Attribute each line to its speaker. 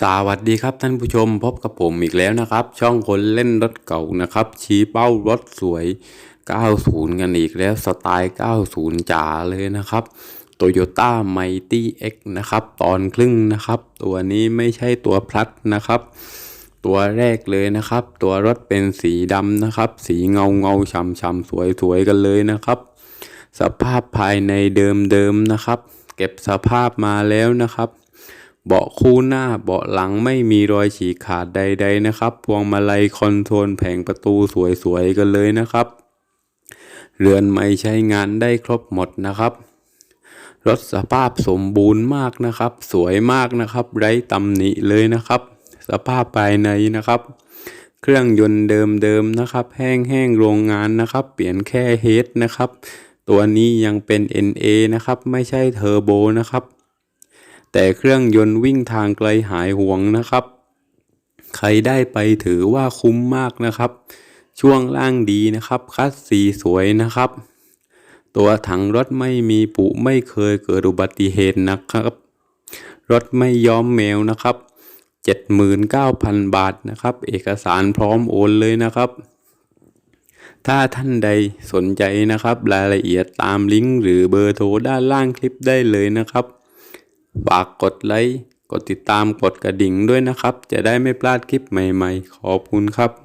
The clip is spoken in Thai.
Speaker 1: สวัสดีครับท่านผู้ชมพบกับผมอีกแล้วนะครับ ช่องคนเล่นรถเก่านะครับ ชี้เป้ารถสวย 90 กันอีกแล้วสไตล์ 90 จ๋าเลยนะครับ Toyota Mighty X นะครับ ตอนครึ่งนะครับ ตัวนี้ไม่ใช่ตัวพลัดนะครับ ตัวแรกเลยนะครับ ตัวรถเป็นสีดำนะครับ สีเงาเงาๆช่ำๆสวยๆกันเลยนะครับ สภาพภายในเดิมๆนะครับ เก็บสภาพมาแล้วนะครับ เบาะคู่หน้าเบาะหลังไม่มีรอยฉีกขาดใด ๆนะครับ พวงมาลัยคอนโทรลแผงประตูสวยๆกันเลยนะครับ เรือนไม่ใช้งานได้ครบหมดนะครับ รถสภาพสมบูรณ์มากนะครับ สวยมากนะครับ ไร้ตำหนิเลยนะครับ สภาพภายในนะครับ เครื่องยนต์เดิมๆนะครับ แห้งๆโรงงานนะครับ เปลี่ยนแค่เฮดนะครับ ตัวนี้ยังเป็น NA นะครับ ไม่ใช่เทอร์โบนะครับ แต่เครื่องยนต์วิ่งทางไกลหายห่วงนะครับ ใครได้ไปถือว่าคุ้มมากนะครับ ช่วงล่างดีนะครับ คัสสีสวยนะครับ ตัวถังรถไม่มีปุไม่เคยเกิดอุบัติเหตุนะครับ รถไม่ย้อมแมวนะครับ79,000 บาทนะครับ เอกสารพร้อมโอนเลยนะครับ ถ้าท่านใดสนใจนะครับ รายละเอียดตามลิงก์หรือเบอร์โทรด้านล่างคลิปได้เลยนะครับ ฝากกดไลค์ กดติดตามกดกระดิ่งด้วยนะครับ จะได้ไม่พลาดคลิปใหม่ๆ ขอบคุณครับ